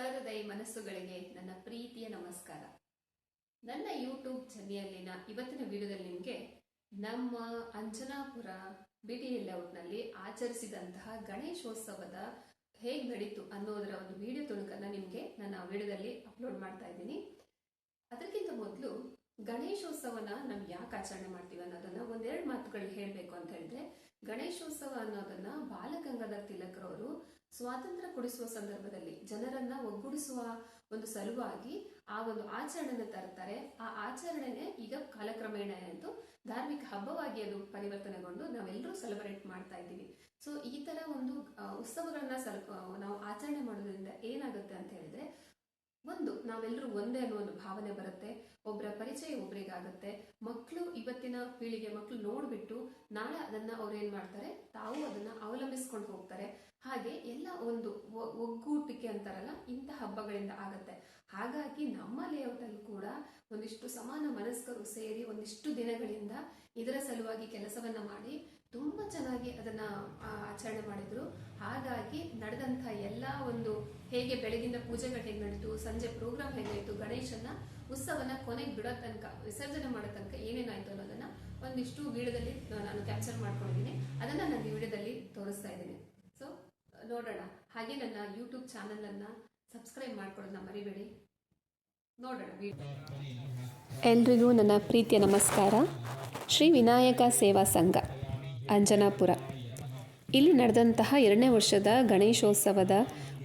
ಸಹೃದಯ ಮನಸ್ಸುಗಳಿಗೆ ನನ್ನ ಪ್ರೀತಿಯ ನಮಸ್ಕಾರ. ನನ್ನ ಯೂಟ್ಯೂಬ್ ಚಾನೆಲ್ನ ಇವತ್ತಿನ ವಿಡಿಯೋದಲ್ಲಿ ನಿಮಗೆ ನಮ್ಮ ಅಂಜನಾಪುರ ಬಿಡಿ ಲೇಔಟ್ನಲ್ಲಿ ಆಚರಿಸಿದಂತಹ ಗಣೇಶೋತ್ಸವದ ಹೇಗೆ ನಡೀತು ಅನ್ನೋದರ ಒಂದು ವಿಡಿಯೋ ತುಣುಕನ್ನು ನಿಮಗೆ ನನ್ನ ವಿಡಿಯೋದಲ್ಲಿ ಅಪ್ಲೋಡ್ ಮಾಡ್ತಾ ಇದ್ದೀನಿ. ಅದಕ್ಕಿಂತ ಮೊದಲು ಗಣೇಶೋತ್ಸವನ ನಾವು ಯಾಕೆ ಆಚರಣೆ ಮಾಡ್ತೀವಿ ಅನ್ನೋದನ್ನ ಒಂದೆರಡು ಮಾತುಗಳು ಹೇಳಬೇಕು ಅಂತ ಹೇಳಿದ್ರೆ, ಗಣೇಶೋತ್ಸವ ಅನ್ನೋದನ್ನ ಬಾಲಗಂಗಾಧರ್ ತಿಲಕರವರು ಸ್ವಾತಂತ್ರ್ಯ ಕೊಡಿಸುವ ಸಂದರ್ಭದಲ್ಲಿ ಜನರನ್ನ ಒಗ್ಗೂಡಿಸುವ ಒಂದು ಸಲುವಾಗಿ ಆ ಒಂದು ಆಚರಣೆಯನ್ನು ತರ್ತಾರೆ ಆ ಆಚರಣೆನೆ ಈಗ ಕಾಲಕ್ರಮೇಣ ಎಂದು ಧಾರ್ಮಿಕ ಹಬ್ಬವಾಗಿ ಅದು ಪರಿವರ್ತನೆಗೊಂಡು ನಾವೆಲ್ಲರೂ ಸೆಲೆಬ್ರೇಟ್ ಮಾಡ್ತಾ ಇದ್ದೀವಿ. ಸೊ ಈ ತರ ಒಂದು ಉತ್ಸವಗಳನ್ನ ನಾವು ಆಚರಣೆ ಮಾಡೋದ್ರಿಂದ ಏನಾಗುತ್ತೆ ಅಂತ ಹೇಳಿದ್ರೆ, ಒಂದು, ನಾವೆಲ್ಲರೂ ಒಂದೇ ಅನ್ನೋ ಒಂದು ಭಾವನೆ ಬರುತ್ತೆ. ಒಬ್ಬರ ಪರಿಚಯ ಒಬ್ಬರಿಗಾಗುತ್ತೆ ಮಕ್ಕಳು ಇವತ್ತಿನ ಪೀಳಿಗೆ ಮಕ್ಕಳು ನೋಡ್ಬಿಟ್ಟು ನಾಳೆ ಅದನ್ನ ಅವ್ರು ಏನ್ ಮಾಡ್ತಾರೆ? ತಾವು ಅದನ್ನ ಅವಲಂಬಿಸ್ಕೊಂಡು ಹೋಗ್ತಾರೆ. ಹಾಗೆ ಎಲ್ಲ ಒಂದು ಒಗ್ಗೂಟಿಕೆ ಅಂತಾರಲ್ಲ, ಇಂಥ ಹಬ್ಬಗಳಿಂದ ಆಗುತ್ತೆ. ಹಾಗಾಗಿ ನಮ್ಮ ಲೇಔಟ್ ಅಲ್ಲಿ ಕೂಡ ಒಂದಿಷ್ಟು ಸಮಾನ ಮನಸ್ಕರು ಸೇರಿ ಒಂದಿಷ್ಟು ದಿನಗಳಿಂದ ಇದರ ಸಲುವಾಗಿ ಕೆಲಸವನ್ನ ಮಾಡಿ ತುಂಬಾ ಚೆನ್ನಾಗಿ ಅದನ್ನ ಆಚರಣೆ ಮಾಡಿದ್ರು. ಹಾಗಾಗಿ ನಡೆದಂತ ಎಲ್ಲ ಒಂದು ಹೇಗೆ ಬೆಳಗಿನ ಪೂಜೆಗಳು ಹೇಗೆ ನಡೀತು, ಸಂಜೆ ಪ್ರೋಗ್ರಾಮ್ ಹೇಗಾಯಿತು ಗಣೇಶನ ಉತ್ಸವನ ಕೊನೆಗೆ ಬಿಡೋ ತನಕ, ವಿಸರ್ಜನೆ ಮಾಡೋ ತನಕ ಏನೇನಾಯ್ತು ಅನ್ನೋದನ್ನ ಒಂದಿಷ್ಟು ವಿಡಿಯೋದಲ್ಲಿ ನಾನು ಕ್ಯಾಪ್ಚರ್ ಮಾಡ್ಕೊಂಡಿದ್ದೀನಿ. ಅದನ್ನ ನಾನು ವಿಡಿಯೋದಲ್ಲಿ ತೋರಿಸ್ತಾ ಇದ್ದೀನಿ. ನೋಡೋಣ. ಹಾಗೆ ನನ್ನ ಯೂಟ್ಯೂಬ್ ಚಾನಲನ್ನು ಸಬ್ಸ್ಕ್ರೈಬ್ ಮಾಡ್ಕೊಳ್ಳೋದನ್ನ ಮರಿಬೇಡಿ. ನೋಡೋಣ ಎಲ್ರಿಗೂ ನನ್ನ ಪ್ರೀತಿಯ ನಮಸ್ಕಾರ. ಶ್ರೀ ವಿನಾಯಕ ಸೇವಾ ಸಂಘ, ಅಂಜನಾಪುರ. ಇಲ್ಲಿ ನಡೆದಂತಹ ಎರಡನೇ ವರ್ಷದ ಗಣೇಶೋತ್ಸವದ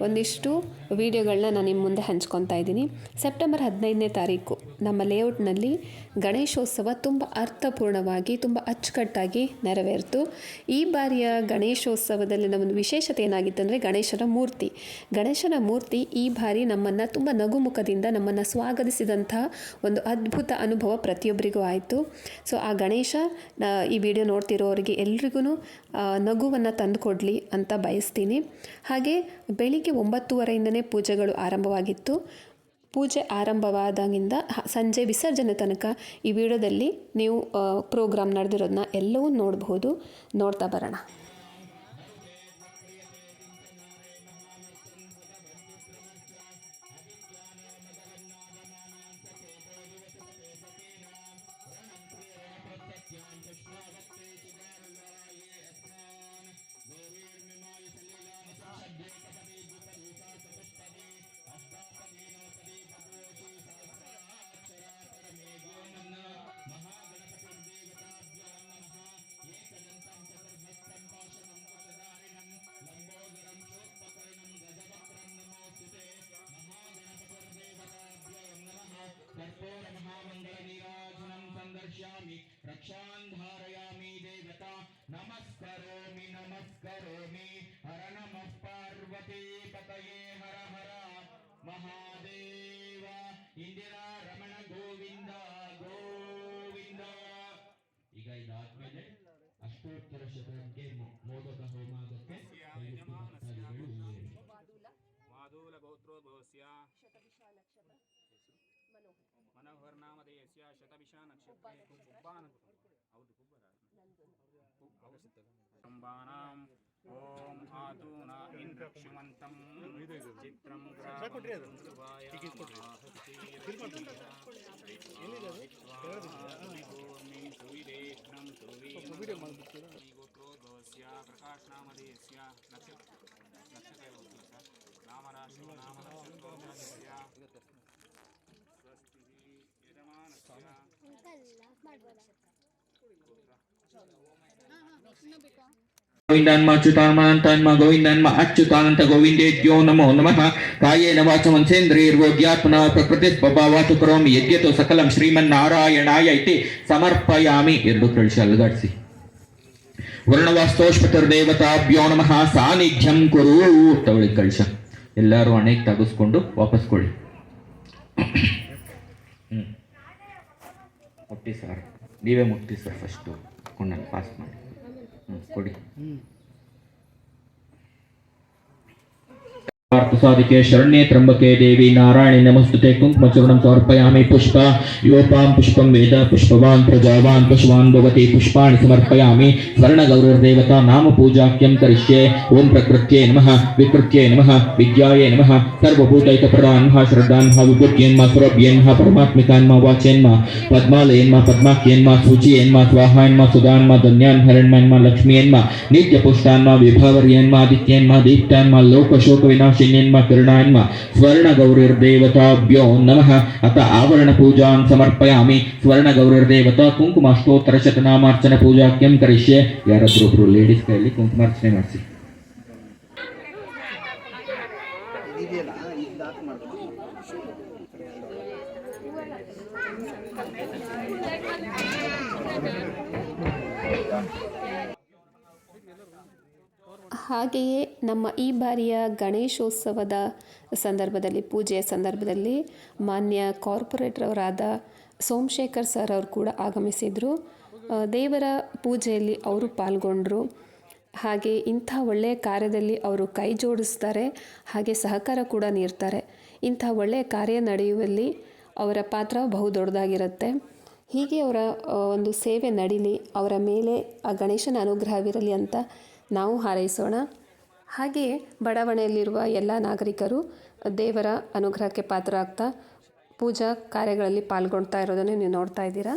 ಒಂದಿಷ್ಟು ವಿಡಿಯೋಗಳನ್ನ ನಾನು ನಿಮ್ಮ ಮುಂದೆ ಹಂಚ್ಕೊತಾ ಇದ್ದೀನಿ. ಸೆಪ್ಟೆಂಬರ್ ಹದಿನೈದನೇ ತಾರೀಕು. ನಮ್ಮ ಲೇಔಟ್ನಲ್ಲಿ ಗಣೇಶೋತ್ಸವ ತುಂಬ ಅರ್ಥಪೂರ್ಣವಾಗಿ, ತುಂಬ ಅಚ್ಚುಕಟ್ಟಾಗಿ ನೆರವೇರಿತು. ಈ ಬಾರಿಯ ನಮ್ಮ ಒಂದು ವಿಶೇಷತೆ ಏನಾಗಿತ್ತು ಅಂದರೆ ಗಣೇಶನ ಮೂರ್ತಿ. ಗಣೇಶನ ಮೂರ್ತಿ ಈ ಬಾರಿ ನಮ್ಮನ್ನು ತುಂಬ ನಗುಮುಖದಿಂದ ನಮ್ಮನ್ನು ಸ್ವಾಗತಿಸಿದಂತಹ ಒಂದು ಅದ್ಭುತ ಅನುಭವ ಪ್ರತಿಯೊಬ್ಬರಿಗೂ ಆಯಿತು. ಸೊ, ಆ ಗಣೇಶ ಈ ವಿಡಿಯೋ ನೋಡ್ತಿರೋರಿಗೆ ಎಲ್ರಿಗೂ ನಗುವನ್ನು ತಂದುಕೊಡ್ಲಿ ಅಂತ ಬಯಸ್ತೀನಿ. ಹಾಗೆ ಬೆಳಿಗ್ಗೆ ಪೂಜೆಗಳು ಆರಂಭವಾಗಿತ್ತು. ಪೂಜೆ ಆರಂಭವಾದಾಗಿಂದ ಸಂಜೆ ವಿಸರ್ಜನೆ ತನಕ ಈ ವಿಡಿಯೋದಲ್ಲಿ ನೀವು ಪ್ರೋಗ್ರಾಮ್ ನಡೆದಿರೋದನ್ನ ಎಲ್ಲವೂ ನೋಡಬಹುದು. ನೋಡ್ತಾ ಬರೋಣ. ಕುಂಬಾನಾಂ ಓಂ ಆತೂನ ಇಂದ್ರಕ್ಷುಮಂತಂ ಚಿತ್ರಂ ಗ್ರಾಮಧ್ರುವಾಯ ಸುವಿದೇಕ್ನಂ ಗೋತ್ರೋದ್ಭವಸ್ಯ ಪ್ರಕಾಶ್ ನಾಮಧೇಯಸ್ಯ ನಕ್ಷತ್ರ ನಕ್ಷತ್ರ ನಾಮರಾಶಿೋ ನಾಮ ಗೋವಿಂದನ್ಮ ಅಚ್ಯುತಾನಂತಾನ್ಮ ಗೋವಿಂದನ್ಮ ಅಚ್ಯುತಾನಂತ ಗೋವಿಂದೇದ್ಯೋ ನಮೋ ನಮಃ ಕಾಯೇನ ವಾಚ ಮನ್ಸೇಂದ್ರಿಯರ್ವೋದ್ಯಾತ್ಮನ ಪ್ರಕೃತಿ ಸ್ವಭಾವಾತು ಕರೋಮಿ ಯದ್ಯತು ಸಕಲಂ ಶ್ರೀಮನ್ನಾರಾಯಣಾಯ ಇತಿ ಸಮರ್ಪಯಾಮಿ ಎರಡು ಕಳಿಸಿ ಅಲ್ಗಾಡ್ಸಿ ವರ್ಣವಾಸ್ತೋಷ್ಪತಿರ್ದೇವತಾಭ್ಯೋ ನಮಃ ಸಾನ್ನಿಧ್ಯಂ ಕುರು ತಗೊಳ್ಳಿ ಕಳಿಸ ಎಲ್ಲರೂ ಹಣೆಗೆ ತೆಗೆಸ್ಕೊಂಡು ವಾಪಸ್ ಕೊಡಿ ಹ್ಮ್ ಮುಟ್ಟಿ ಸರ್ ನೀವೇ ಮುಟ್ಟಿ ಸರ್ ಫಸ್ಟು ಕೊಂಡನ್ನು ಪಾಸ್ ಮಾಡಿ. ಹ್ಞೂ ಕೊಡಿ. पार्थसादिके शरण्ये देवी नारायण नमस्तुते. कुङ्कुमचूर्णं समर्पयामि पुष्प. योपां पुष्पं वेद, पुष्पवान्, प्रजावान् पुष्पान् भवति. पुष्पाणि समर्पयामि. स्वर्णगौरवदेवता नाम पूजाख्यं करिष्ये. ॐ प्रकृत्यै नमः, विकृत्यै नमः विद्यायै नमः. सर्वभूतैकप्रदान् नमः श्रद्धान् मा विभुत्येन् मा सुरभ्येन् मा परमात्मिकान् मा वाचेन् मा पद्मालयेन् मा पद्माख्येन् मा सूचयेन् मा स्वाहान् ಚಿನ್ನಿನ್ಮ ಕರ್ಣಾನ್ಮ ಸ್ವರ್ಣ ಗೌರಿರ್ದೇವತಾಭ್ಯೋ ನಮಃ. ಅತ ಆವರಣ ಪೂಜಾನ್ ಸಮರ್ಪಯಾಮಿ. ಸ್ವರ್ಣ ಗೌರಿರ್ದೇವತಾ ಕುಂಕುಮಾಷ್ಟೋತ್ತರ ಶತನಾಮಾರ್ಚನ ಪೂಜಾಕ್ಯಂ ಕರಿಷ್ಯೆ. ಯಾರಾದ್ರೂ ಒಬ್ರು ಲೇಡೀಸ್ ಕೈಯಲ್ಲಿ ಕುಂಕುಮಾರ್ಚನೆ ಮಾಡಿಸಿ. Thank you. ಹಾಗೆಯೇ ನಮ್ಮ ಈ ಬಾರಿಯ ಗಣೇಶೋತ್ಸವದ ಸಂದರ್ಭದಲ್ಲಿ, ಪೂಜೆಯ ಸಂದರ್ಭದಲ್ಲಿ ಮಾನ್ಯ ಕಾರ್ಪೊರೇಟ್ರವರಾದ ಸೋಮಶೇಖರ್ ಸರ್ ಅವರು ಕೂಡ ಆಗಮಿಸಿದರು. ದೇವರ ಪೂಜೆಯಲ್ಲಿ ಅವರು ಪಾಲ್ಗೊಂಡರು. ಹಾಗೆ ಇಂಥ ಒಳ್ಳೆಯ ಕಾರ್ಯದಲ್ಲಿ ಅವರು ಕೈ ಜೋಡಿಸ್ತಾರೆ, ಹಾಗೆ ಸಹಕಾರ ಕೂಡ ನೀಡ್ತಾರೆ. ಇಂಥ ಒಳ್ಳೆಯ ಕಾರ್ಯ ನಡೆಯುವಲ್ಲಿ ಅವರ ಪಾತ್ರ ಬಹು ದೊಡ್ಡದಾಗಿರುತ್ತೆ. ಹೀಗೆ ಅವರ ಒಂದು ಸೇವೆ ನಡೀಲಿ, ಅವರ ಮೇಲೆ ಆ ಗಣೇಶನ ಅನುಗ್ರಹವಿರಲಿ ಅಂತ ನಾವು ಹಾರೈಸೋಣ. ಹಾಗೆಯೇ ಬಡಾವಣೆಯಲ್ಲಿರುವ ಎಲ್ಲ ನಾಗರಿಕರು ದೇವರ ಅನುಗ್ರಹಕ್ಕೆ ಪಾತ್ರರಾಗ್ತಾ ಪೂಜಾ ಕಾರ್ಯಗಳಲ್ಲಿ ಪಾಲ್ಗೊಳ್ತಾ ಇರೋದನ್ನು ನೀವು ನೋಡ್ತಾ ಇದ್ದೀರಾ?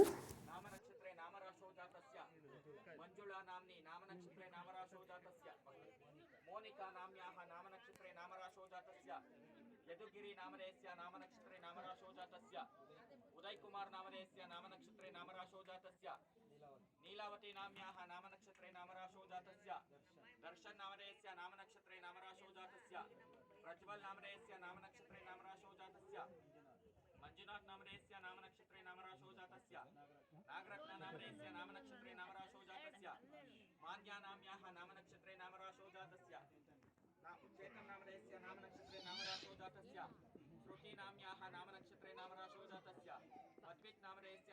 अमरावती नाम्याः नामनक्षत्रे नामराशौ जातस्य। दर्शन् नामधेयस्य नामनक्षत्रे नामराशौ जातस्य। प्रज्वल नामधेयस्य नामनक्षत्रे नामराशौ जातस्य। मंजुनाथ नामधेयस्य नामनक्षत्रे नामराशौ जातस्य। नागरत्न नामधेयस्य नामनक्षत्रे नामराशौ जातस्य। मान्या नाम्याः नामनक्षत्रे नामराशौ जातस्य। चेतन नामधेयस्य नामनक्षत्रे नामराशौ जातस्य। श्रुति नाम्याः नामनक्षत्रे नामराशौ जातस्य। पद्मित् नामधेयस्य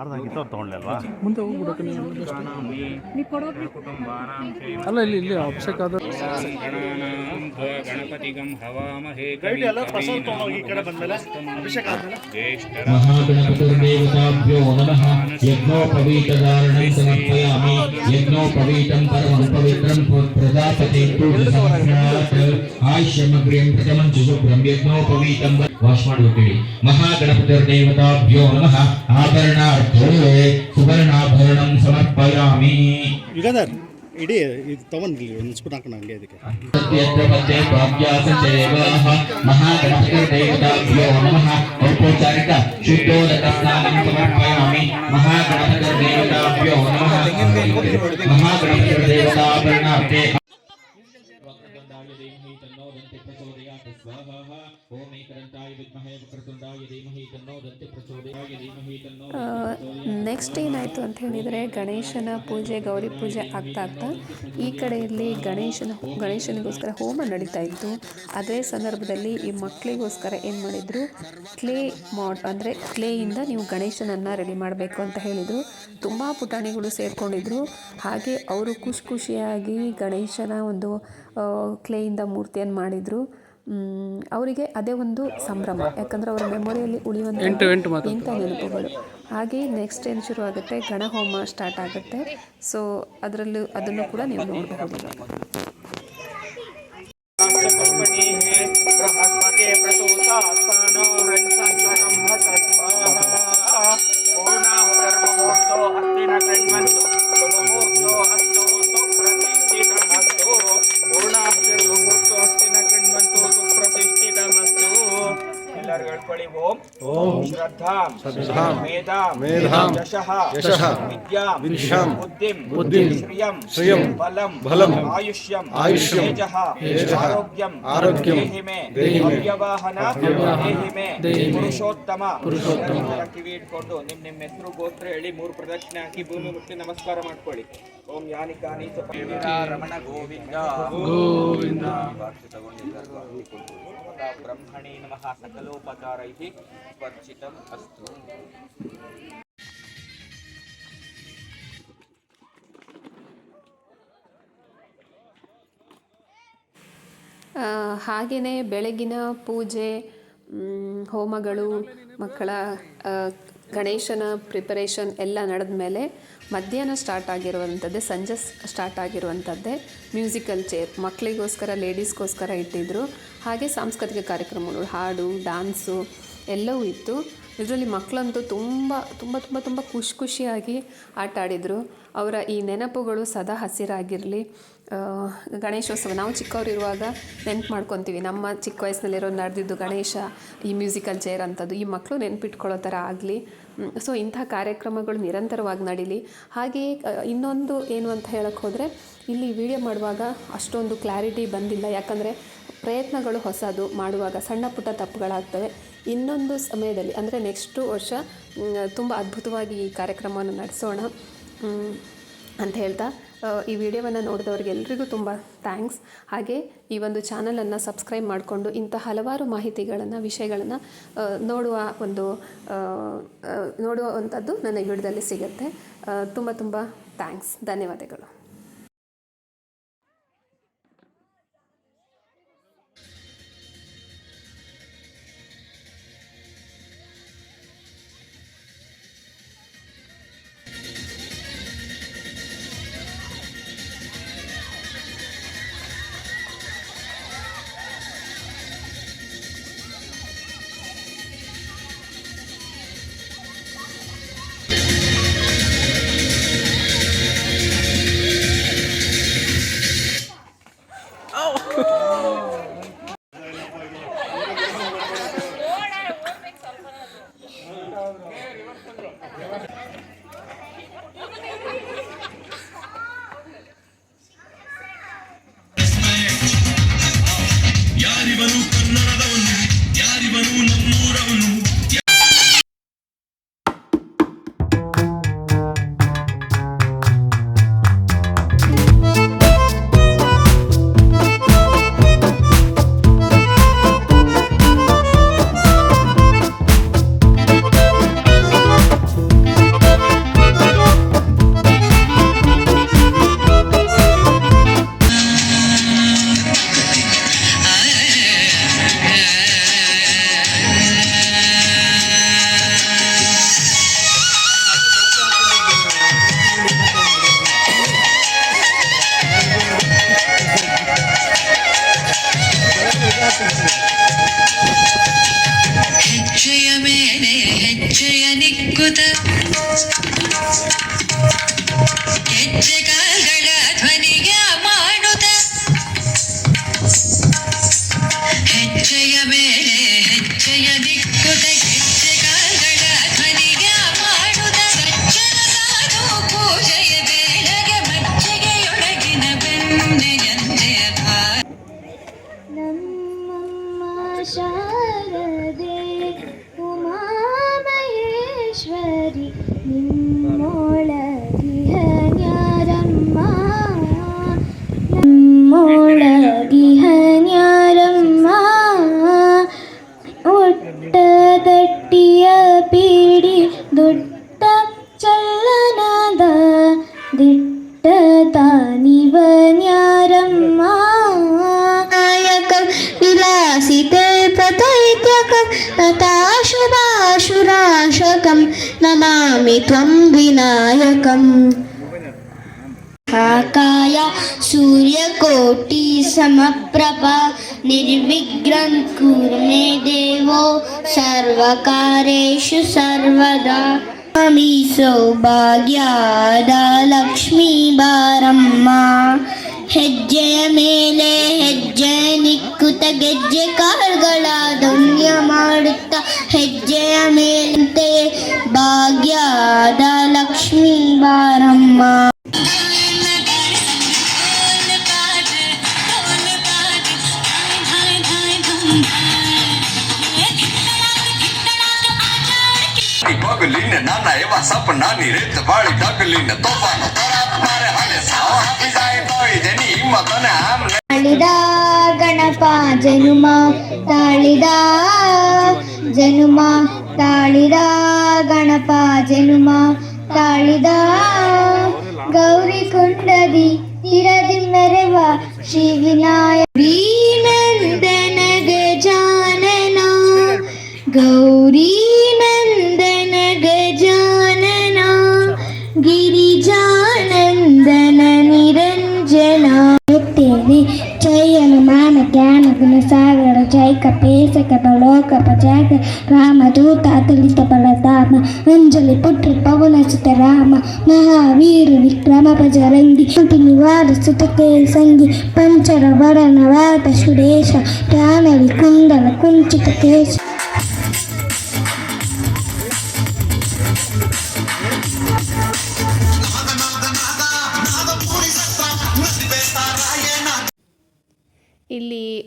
ಅಲ್ವಾ ಮುಂದೆ ಹೋಗ್ಬಿಡಕ್ಕೆ ನೀವು ಅಲ್ಲ ಇಲ್ಲಿ ಇಲ್ಲಿ ಅಭಿಷೇಕ ಆದ ಗಣಪತಿಗಂ ಹವಾಮಹೇ ಜ್ಯೇಷ್ಠರ ಮಹಾಗಣಪತಿರ್ದೇವತಾಭ್ಯೋ ನಮಃ. ಯಜ್ಞೋಪವೀತಧಾರಣಂ ಸಮರ್ಪಯಾಮಿ. ಯಜ್ಞೋಪವೀತಂ ಪರಮಂ ಪವಿತ್ರಂ ಪ್ರಜಾಪತಿ ಆಯುಷ್ಯಮಗ್ರಿಯಂ ಪ್ರಥಮಂ ಶುಭ್ರಂ ಯಜ್ಞೋಪವೀತಂ ವಾಶ್ ಮಾಡ್ಬಿಟ್ಟಿಡಿ ಮಹಾಗಣಪತಿರ್ದೇವತಾಭ್ಯೋ ನಮಃ. ಗೋರುವೆ ಸುವರ್ಣಾಭರಣಂ ಸಮರ್ಪಯಾಮಿ ಯುಗದರ್ ಇಡೀ ಇದು ತಗೊಂಡಿಲ್ಲ ನೆನ್ಸ್ಬಿಟ್ಟು ಹಾಕೋಣ ಹಂಗೆ ಅದಕ್ಕೆ ಮಹಾಗಣಪತಿರ್ದೇವತಾಭ್ಯೋ ನಮಃ ಔಪಚಾರಿಕ ಶುದ್ಧೋದಕ ಸ್ನಾನಂ ಸಮರ್ಪಯಾಮಿ ಮಹಾಗಣಪತಿರ್ದೇವತಾಭ್ಯೋ ನಮಃ ಮಹಾಗಣಪತಿರ್ದೇವತಾಭರಣಾರ್ಥ धीमहि तन्नो दन्ति प्रचोदयात् स्वाहा ॐ एकदन्ताय विद्महे वक्रतुण्डाय धीमहि तन्नो दन्ति प्रचोदयाय धीमहि तन्नो ನೆಕ್ಸ್ಟ್ ಏನಾಯಿತು ಅಂತ ಹೇಳಿದರೆ ಗಣೇಶನ ಪೂಜೆ ಗೌರಿ ಪೂಜೆ ಆಗ್ತಾ ಆಗ್ತಾ ಈ ಕಡೆಯಲ್ಲಿ ಗಣೇಶನ ಗಣೇಶನಿಗೋಸ್ಕರ ಹೋಮ ನಡೀತಾ ಇತ್ತು ಅದೇ ಸಂದರ್ಭದಲ್ಲಿ ಈ ಮಕ್ಕಳಿಗೋಸ್ಕರ ಏನು ಮಾಡಿದರು ಕ್ಲೇ ಮಾಡ್ ಅಂದರೆ ಕ್ಲೇಯಿಂದ ನೀವು ಗಣೇಶನನ್ನು ರೆಡಿ ಮಾಡಬೇಕು ಅಂತ ಹೇಳಿದರು ತುಂಬ ಪುಟಾಣಿಗಳು ಸೇರಿಕೊಂಡಿದ್ರು ಹಾಗೆ ಅವರು ಖುಷಿ ಖುಷಿಯಾಗಿ ಗಣೇಶನ ಒಂದು ಕ್ಲೇಯಿಂದ ಮೂರ್ತಿಯನ್ನು ಮಾಡಿದರು. ಅವರಿಗೆ ಅದೇ ಒಂದು ಸಂಭ್ರಮ. ಯಾಕಂದರೆ ಅವರ ಮೆಮೊರಿಯಲ್ಲಿ ಉಳಿಯುವಂಥ ಎಂಟು ಎಂಟು ಮಾತು ಇಂಥ ನೆನಪುಗಳು ಹಾಗೆ ನೆಕ್ಸ್ಟ್ ಏನು ಶುರು ಆಗುತ್ತೆ ಗಣಹೋಮ ಸ್ಟಾರ್ಟ್ ಆಗುತ್ತೆ. ಸೊ ಅದರಲ್ಲೂ ಅದನ್ನು ಕೂಡ ನೀವು ನೋಡಬಹುದು. ಶ್ರದ್ಧಾಂ ಶ್ರದ್ಧಾಂ ಮೇಧಾಂ ಮೇಧಾಂ ಯಶಃ ಯಶಃ ವಿದ್ಯಾಂ ವಿದ್ಯಾಂ ಬುದ್ಧಿಂ ಬುದ್ಧಿಂ ಶ್ರಿಯಂ ಶ್ರಿಯಂ ಬಲಂ ಬಲಂ ಆಯುಷ್ಯಂ ಆಯುಷ್ಯಂ ತೇಜಃ ತೇಜಃ ಆರೋಗ್ಯಂ ಆರೋಗ್ಯಂ ದೇಹಿ ಮೇ ದೇಹಿ ಮೇ ಅವ್ಯವಾಹನ ದೇಹಿ ಮೇ ಪುರುಷೋತ್ತಮ ಪುರುಷೋತ್ತಮ ಕೊಟ್ಟು ನಿಮ್ಮ ಇಟ್ಕೊಂಡು ನಿಮ್ಮ ಹೆಸರು ಗೋತ್ರ ಹೇಳಿ ಮೂರು ಪ್ರದಕ್ಷಿಣೆ ಹಾಕಿ ಭೂಮಿ ಮುಟ್ಟಿ ನಮಸ್ಕಾರ ಮಾಡ್ಕೊಳ್ಳಿ. ಓಂ ಯಾನಿ ಕಾನಿ ರಮಣ ಗೋವಿಂದ. ಗೋವಿಂದ. ಬ್ರಹ್ಮಣೇ ನಮಃ. ಸಕಲೋಪಚಾರೈಃ ವರ್ಜಿತ ಅಸ್ತು. ಹಾಗೆಯೇ ಬೆಳಗಿನ ಪೂಜೆ ಹೋಮಗಳು ಮಕ್ಕಳ ಗಣೇಶನ ಪ್ರಿಪರೇಷನ್ ಎಲ್ಲ ನಡೆದ ಮೇಲೆ ಮಧ್ಯಾಹ್ನ ಸ್ಟಾರ್ಟ್ ಆಗಿರುವಂಥದ್ದೇ ಸಂಜೆ ಸ್ಟಾರ್ಟ್ ಆಗಿರುವಂಥದ್ದೇ ಮ್ಯೂಸಿಕಲ್ ಚೇರ್ ಮಕ್ಕಳಿಗೋಸ್ಕರ ಲೇಡೀಸ್ಗೋಸ್ಕರ ಇಟ್ಟಿದ್ದರು ಹಾಗೆ ಸಾಂಸ್ಕೃತಿಕ ಕಾರ್ಯಕ್ರಮಗಳು, ಹಾಡು ಡ್ಯಾನ್ಸು ಎಲ್ಲವೂ ಇತ್ತು. ಇದರಲ್ಲಿ ಮಕ್ಕಳಂತೂ ತುಂಬ ತುಂಬ ತುಂಬ ತುಂಬ ಖುಷಿ ಖುಷಿಯಾಗಿ ಆಟ ಆಡಿದರು. ಅವರ ಈ ನೆನಪುಗಳು ಸದಾ ಹಸಿರಾಗಿರಲಿ. ಗಣೇಶೋತ್ಸವ, ನಾವು ಚಿಕ್ಕವರಿರುವಾಗ ನೆನ್ಪು ಮಾಡ್ಕೊತೀವಿ. ನಮ್ಮ ಚಿಕ್ಕ ವಯಸ್ಸಿನಲ್ಲಿರೋ ನಡೆದಿದ್ದು ಗಣೇಶ, ಈ ಮ್ಯೂಸಿಕಲ್ ಚೇರ್ ಅಂಥದ್ದು, ಈ ಮಕ್ಕಳು ನೆನ್ಪಿಟ್ಕೊಳ್ಳೋ ಥರ ಆಗಲಿ. ಸೊ ಇಂಥ ಕಾರ್ಯಕ್ರಮಗಳು ನಿರಂತರವಾಗಿ ನಡೀಲಿ. ಹಾಗೆಯೇ ಇನ್ನೊಂದು ಏನು ಅಂತ ಹೇಳಕ್ಕೆ ಹೋದರೆ, ಇಲ್ಲಿ ವಿಡಿಯೋ ಮಾಡುವಾಗ ಅಷ್ಟೊಂದು ಕ್ಲಾರಿಟಿ ಬಂದಿಲ್ಲ. ಯಾಕಂದರೆ ಪ್ರಯತ್ನಗಳು ಹೊಸದು, ಮಾಡುವಾಗ ಸಣ್ಣ ಪುಟ್ಟ ತಪ್ಪುಗಳಾಗ್ತವೆ. ಇನ್ನೊಂದು ಸಮಯದಲ್ಲಿ, ಅಂದರೆ ನೆಕ್ಸ್ಟು ವರ್ಷ ತುಂಬ ಅದ್ಭುತವಾಗಿ ಈ ಕಾರ್ಯಕ್ರಮವನ್ನು ನಡೆಸೋಣ ಅಂತ ಹೇಳ್ತಾ ಈ ವಿಡಿಯೋವನ್ನು ನೋಡಿದವ್ರಿಗೆಲ್ಲರಿಗೂ ತುಂಬ ಥ್ಯಾಂಕ್ಸ್ ಹಾಗೆ ಈ ಒಂದು ಚಾನಲನ್ನು ಸಬ್ಸ್ಕ್ರೈಬ್ ಮಾಡಿಕೊಂಡು ಇಂಥ ಹಲವಾರು ಮಾಹಿತಿಗಳನ್ನು, ವಿಷಯಗಳನ್ನು ನೋಡುವ ಒಂದು ನೋಡುವಂಥದ್ದು ನನ್ನ ವಿಡಿಯೋದಲ್ಲಿ ಸಿಗುತ್ತೆ. ತುಂಬ ತುಂಬ ಥ್ಯಾಂಕ್ಸ್ ಧನ್ಯವಾದಗಳು. शुदाशुनाशकं नमामि त्वं विनायकम्। आकाय सूर्यकोटिसमप्रभा निर्विघ्नं कुरु मे देवो सर्वकारेषु सर्वदा। स्वामी सौभाग्यादा लक्ष्मीबारम्मा ಹೆಜ್ಜೆಯ ಮೇಲೆ ಹೆಜ್ಜೆ ನಿಕ್ಕುತ ಗೆಜ್ಜೆ ಕಾಳುಗಳ ಧನ್ಯ ಮಾಡುತ್ತ ಹೆಜ್ಜೆಯ ಮೇಲಂತೆ ಭಾಗ್ಯದ ಲಕ್ಷ್ಮೀ ಬಾರಮ್ಮ. એવા સપના ની રેત વાળી ડગલીને તોફાનો તરાપ મારે હાલે સાવ આપી જાય તોય જેની હિંમત અને આમ ತಾಳಿದ ಗಣಪ ಜನುಮ ತಾಳಿದ ಜನುಮ ತಾಳಿದ ಗಣಪ ಜನುಮ ತಾಳಿದ ಗೌರಿ ಕುಂಡದಿ ತಿರದಿ ಮೆರವ ಶ್ರೀ ವಿನಾಯ ಸಾಗರ ಜೈ ಕಪೇಶ ಲೋಕ ಪಜಾಗ ರಾಮದೂತ ಅತುಲಿತ ಬಲಧಾಮ ಅಂಜಲಿ ಪುತ್ರ ಪವನ ಸುತ ರಾಮ ಮಹಾವೀರ ವಿಕ್ರಮ ಬಜರಂಗಿ ಕುಟಿ ನಿವಾರ ಸುತಕೆ ಸಂಗಿ ಪಂಚರ ವರಣ ವಾತ ಸುರೇಶ ಪ್ರಾಣವಿ ಕುಂಡಲ ಕುಂಚಿತ ಕೇಶ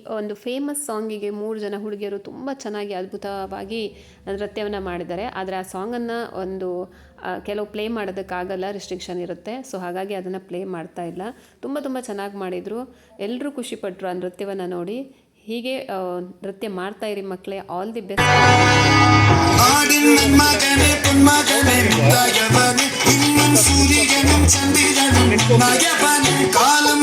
ಒಂದು ಫೇಮಸ್ ಸಾಂಗಿಗೆ ಮೂರು ಜನ ಹುಡುಗಿಯರು ತುಂಬ ಚೆನ್ನಾಗಿ ಅದ್ಭುತವಾಗಿ ನೃತ್ಯವನ್ನು ಮಾಡಿದ್ದಾರೆ. ಆದರೆ ಆ ಸಾಂಗನ್ನು ಒಂದು ಕೆಲವು ಪ್ಲೇ ಮಾಡೋದಕ್ಕಾಗಲ್ಲ ರಿಸ್ಟ್ರಿಕ್ಷನ್ ಇರುತ್ತೆ. ಸೊ ಹಾಗಾಗಿ ಅದನ್ನು ಪ್ಲೇ ಮಾಡ್ತಾ ಇಲ್ಲ. ತುಂಬ ತುಂಬ ಚೆನ್ನಾಗಿ ಮಾಡಿದರು. ಎಲ್ಲರೂ ಖುಷಿಪಟ್ಟರು ಆ ನೃತ್ಯವನ್ನು ನೋಡಿ. ಹೀಗೆ ನೃತ್ಯ ಮಾಡ್ತಾ ಇರಿ ಮಕ್ಕಳೇ ಆಲ್ ದಿ ಬೆಸ್ಟ್ ಕಾಲಂ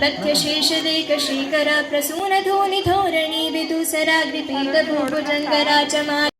बध्यशेषदेकशेखरा प्रसूनधोनिधोरणि धोरणि विदुसराग्जन्तरा च मा